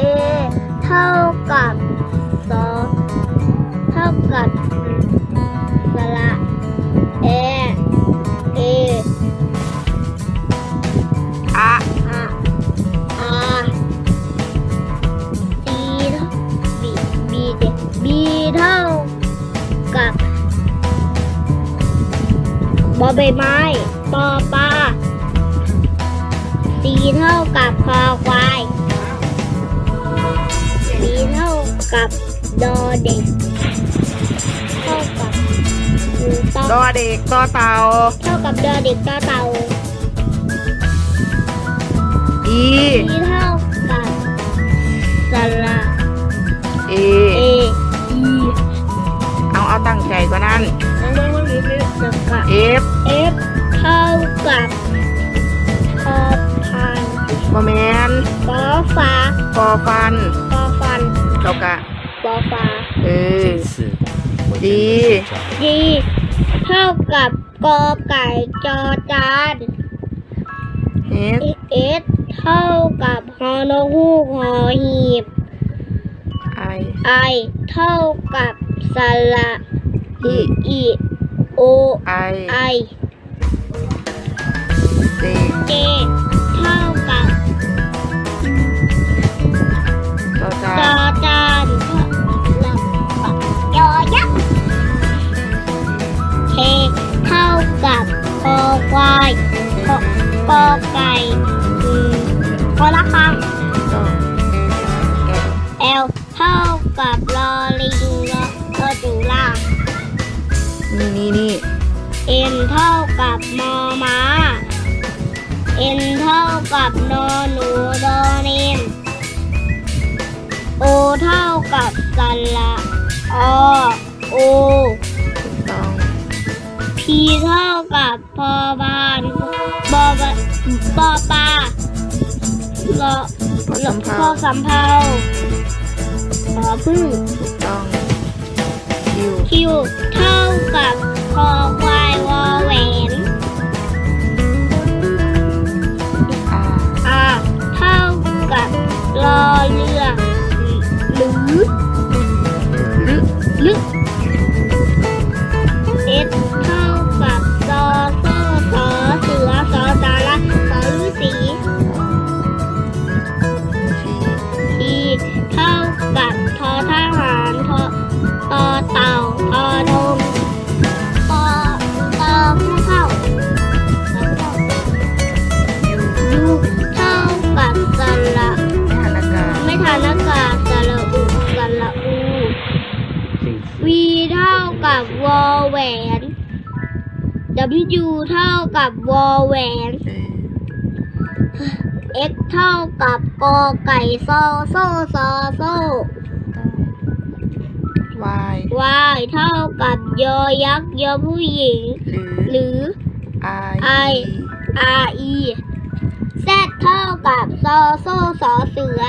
A เท่ากับสองเท่ากับสระ A A อะอะ R C B B เด็ก B เท่ากับบอใบไม้ปอปลา C เท่ากับคอควาย กับดอเด็กเท่ากับตอดอเด็กต่อเต่าเท่ากับดอเด็กต่อเต่าอี C เท่ากับสระเอ A E เอาเอาตั้งใจกว่านั้นแล้วก็แล้วก็เอฟ F เท่ากับพอพันบอแมนปอฟ้าปอฟันปอฟัน เรากะ ปอฟ้า เออ 这次我一真的是找 D เท่ากับกอไก่จอจาน เอฟ S เท่ากับฮอนกฮูกหอหีบ ไอ I เท่ากับสระ อี E O ไอ I เ คอควายคอกอไก่คอละคังจอ L เท่ากับลอลิงลอลอจุฬานี่นี่นี่ N เท่ากับมอม้า N เท่ากับนอหนูดอเนน O เท่ากับสระอ กับพอบานบอบะปอปลาลอพอสำพเภาอสำเภาพอพึ่งถูกต้องคิว Q เท่ากับคอควายวอแหวนอา R เท่ากับรอเรือหรือ V เท่ากับวอแหวน W เท่ากับวอแหวนเอ X เท่ากับกอไก่ซอโซ่ซอโซ่วาย Y เท่ากับยอยักษ์ยอผู้หญิง หรือหรือไอ I R E Z เท่ากับซอโซ่สอเสือ